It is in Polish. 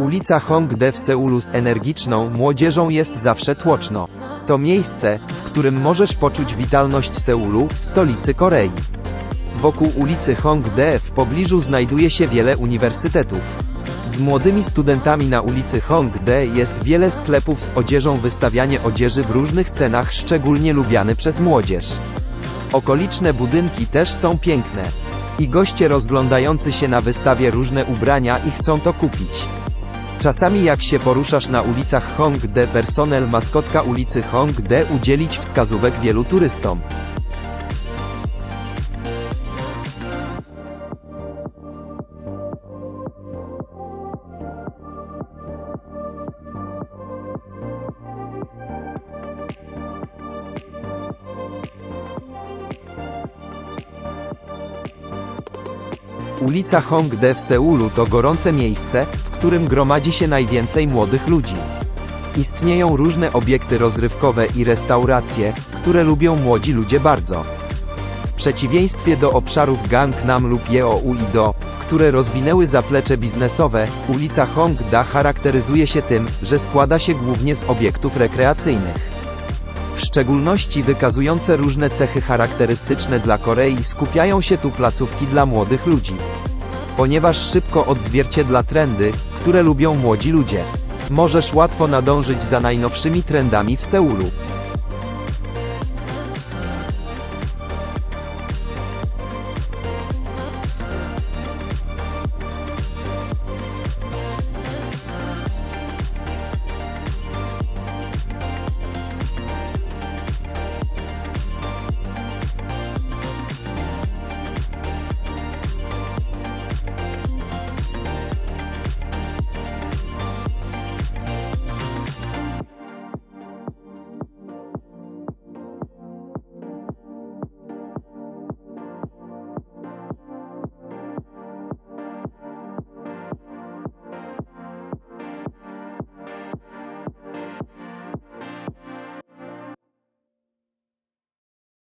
Ulica Hongdae w Seulu z energiczną młodzieżą jest zawsze tłoczno. To miejsce, w którym możesz poczuć witalność Seulu, stolicy Korei. Wokół ulicy Hongdae w pobliżu znajduje się wiele uniwersytetów. Z młodymi studentami na ulicy Hongdae jest wiele sklepów z odzieżą wystawianie odzieży w różnych cenach szczególnie lubiany przez młodzież. Okoliczne budynki też są piękne. I goście rozglądający się na wystawie różne ubrania i chcą to kupić. Czasami jak się poruszasz na ulicach Hongdae personel maskotka ulicy Hongdae udzielić wskazówek wielu turystom. Ulica Hongdae w Seulu to gorące miejsce, w którym gromadzi się najwięcej młodych ludzi. Istnieją różne obiekty rozrywkowe i restauracje, które lubią młodzi ludzie bardzo. W przeciwieństwie do obszarów Gangnam lub Yeouido, które rozwinęły zaplecze biznesowe, ulica Hongda charakteryzuje się tym, że składa się głównie z obiektów rekreacyjnych. W szczególności wykazujące różne cechy charakterystyczne dla Korei skupiają się tu placówki dla młodych ludzi. Ponieważ szybko odzwierciedla trendy, które lubią młodzi ludzie. Możesz łatwo nadążyć za najnowszymi trendami w Seulu.